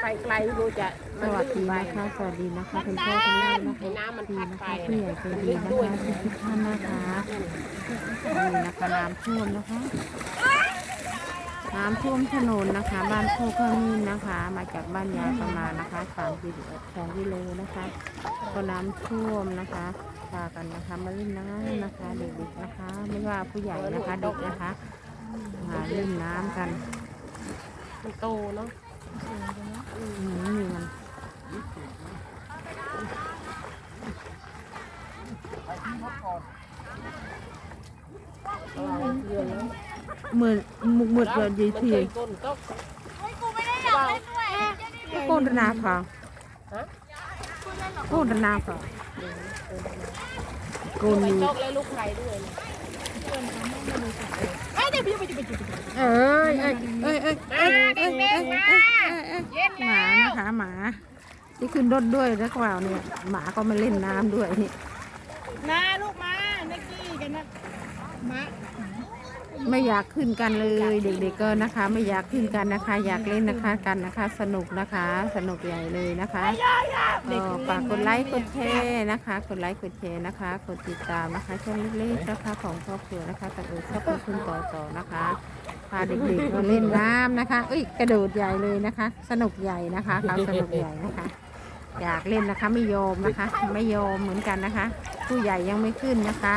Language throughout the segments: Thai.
ไปไกลดูจะสวัสดีนะคะ สวัสดีนะคะคุณพ่อคุณแม่นะคะน้ำมันดีพัดนะไปคะผู้ใหญ่ใจดีนะคะทุกท่านนะคะนี่นะคะน้ำท่วมนะคะ น้ำท่วมถนนนะคะ บ้านโคกขมิ้นนะคะ มาจากบ้านยายประมาณนะคะสามกิโลสองกิโลนะคะ ก็น้ำท่วมนะคะพากันนะคะ มาเล่นน้ำนะคะ เด็กๆนะคะ ไม่ว่าผู้ใหญ่นะคะเด็กนะคะ มาเล่นน้ำกัน มันโตเนาะอืมนี่มัน เหมือนมุกมืดเกินยีทีกูไม่ได้อยากเล่นด้วยโกนนาพอโกนนาพอะกนจกแล้วลูกไข่ด้วยเอ้ยเดี๋ยวพี่ไปจุดไปจุดเอ้ยเอ้ยเอ้ยเอ้ยเอ้ยานะคะหมา ที่ขึ้นรถด้วยแล้วกว่าเนี่ย หมาก็มาเล่นน้ำด้วยนี่นาลูกมานักกี้กันนะมาไม่อยากขึ้นกันเลยเด็กๆก็นะคะ ไม่อยากขึ้นกันนะคะ อยากเล่นนะคะกันนะคะ สนุกนะคะ สนุกใหญ่เลยนะคะก็ฝากกดไลค์กดแชร์นะคะกดไลค์กดแชร์นะคะกดติดตามนะคะช่องเล็กๆนะคะของครอบครัวนะคะตัดเอิญชอบคุณต่อต่อนะคะ พาเด็กๆมาเล่นน้ำนะคะเอ้ยกระโดดใหญ่เลยนะคะ สนุกใหญ่นะคะเขาสนุกใหญ่นะคะ อยากเล่นนะคะไม่ยอมนะคะ ไม่ยอมเหมือนกันนะคะ ผู้ใหญ่ยังไม่ขึ้นนะคะ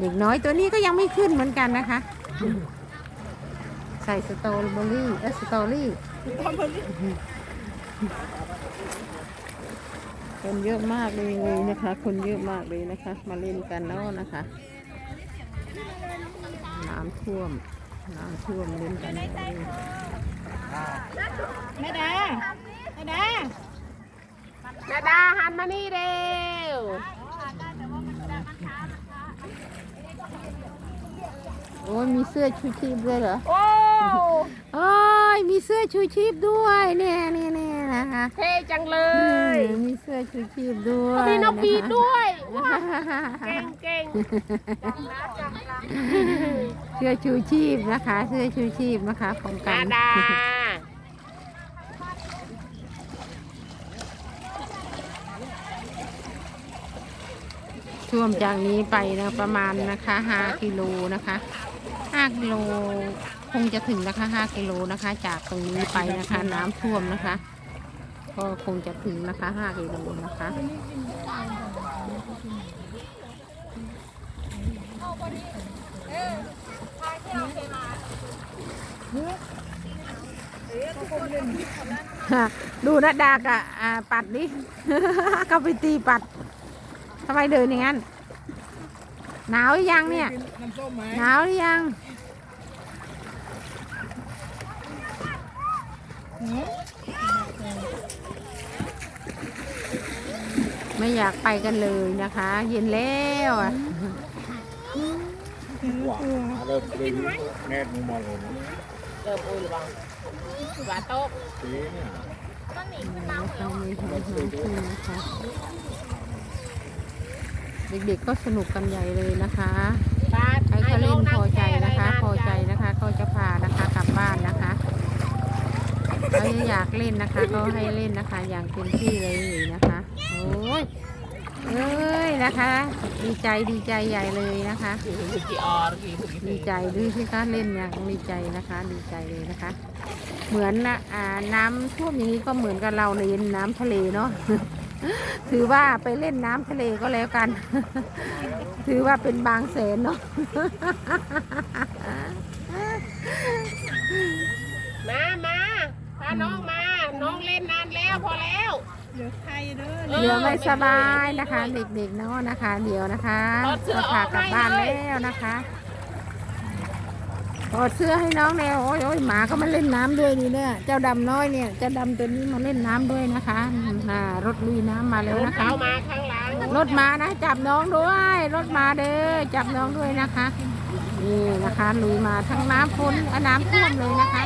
เด็กน้อยตัวนี้ก็ยังไม่ขึ้นเหมือนกันนะคะ ใส่สตรอเบอรี่เออสตรอรี่คนเยอะมากเลยนะคะ คนเยอะมากเลยนะคะ มาเล่นกันแล้วนะคะ น้ำท่วม น้ำท่วมเล่นกันเลยแม่ดาแม่ดานาดาหันมานี่เร็วโอ้ยมีเสื้อชูชีพด้วยเหรอ โอ้โอ้ย มีเสื้อชูชีพด้วยเนี่ยเนี่ยเนี่ยนะคะเท่จังเลอืยมมีเสื้อชูชีพด้วยมีนกปีดด้วยนะคะเก่งเก่งเสื้อชูชีพนะคะ เสื้อชูชีพนะคะของกันานดา ท่วมจากนี้ไปนะประมาณนะคะห้ากิโลนะคะห้ากิโล คงจะถึงนะคะห้ากิโลนะคะ จากตรงนี้ไปนะคะ น้ำท่วมนะคะ ก็คงจะถึงนะคะห้ากิโลนะคะดูนะดากะอ่าปัดดิก็ไปตีปัดทำไมเดินอย่างนั้น หนาวหรือยังเนี่ยหมหนาวหรือยัง ไม่อยากไปกันเลยนะคะ เย็นแล้วอะ Wah, ada beli net ngomong ini. เริ่มอุ้ยหรือเปล่าว่าโต๊ะ Ini นะคะมีน้ำน้ำขึ้นนะคะเด็กๆก็สนุกกันใหญ่เลยนะคะบาสใครเขาเล่นพอใจนะคะให้พอใจนะคะ ก็จะพานะคะกลับบ้านนะคะ ใครอยากเล่นนะคะ ก็ให้เล่นนะคะ อย่างเต็มที่เลยนะคะ โอ้ยเอ้ยนะคะ ดีใจดีใจใหญ่เลยนะคะกี่ออร์กี่ดีใจดูสิคะเล่นอย่างดีใจนะคะ ดีใจเลยนะคะ เหมือนนะอ่าน้ำท่วมอย่างนี้ก็เหมือนกับเราในน้ำทะเลเนาะถือว่าไปเล่นน้ำทะเลก็แล้วกัน ถือว่าเป็นบางแสนเนาะมามาาน้องมา น้องเล่นนานแล้วพอแล้วเหลือใครเด้อเออเดี๋ยวไม่สบายนะคะ เด็กๆเนาะนะคะ เดี๋ยวนะคะถอดเสื้อก็พากลับบ้านออกให้เลยแล้วนะคะถอดเสื้อให้น้องแล้วโอ้ยโอ้ยหมาก็มาเล่นน้ำด้วยนี่เนี่ยเจ้าดำน้อยเนี่ยเจ้าดำตัวนี้มาเล่นน้ำด้วยนะคะอ่ารถลุยน้ำมาแล้วรถนะคะเขามาข้างหลังรถมานะจับน้องด้วย รถมาเด้อจับน้องด้วยนะคะนี่นะคะลุยมาทั้งน้ำฝนอะน้ำท่วมเลยนะคะ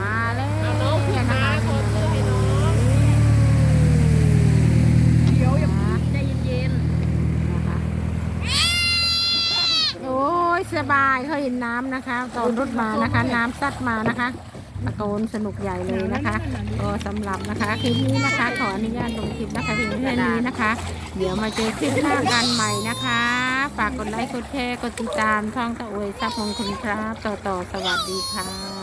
มาแล้ว เอาน้องขึ้น นะ มา คะ ขอเสื้อให้น้อง เดี๋ยวอย่าใจเย็น นะคะโอ้ย สบายเขาเห็นน้ำนะคะ ตอนรถมานะคะ น้ำซัดมานะคะตะโกนสนุกใหญ่เลยนะคะ ก็สำหรับนะคะคลิปนี้นะคะ ขออนุญาตลงคลิปนะคะเพียงแค่นี้นะคะ เดี๋ยวมาเจอคลิปหน้ากันใหม่นะคะ ฝากกดไลค์กดแชร์กดติดตามช่องตะอวยซับมงคุณครับ ต่อต่อสวัสดีค่ะ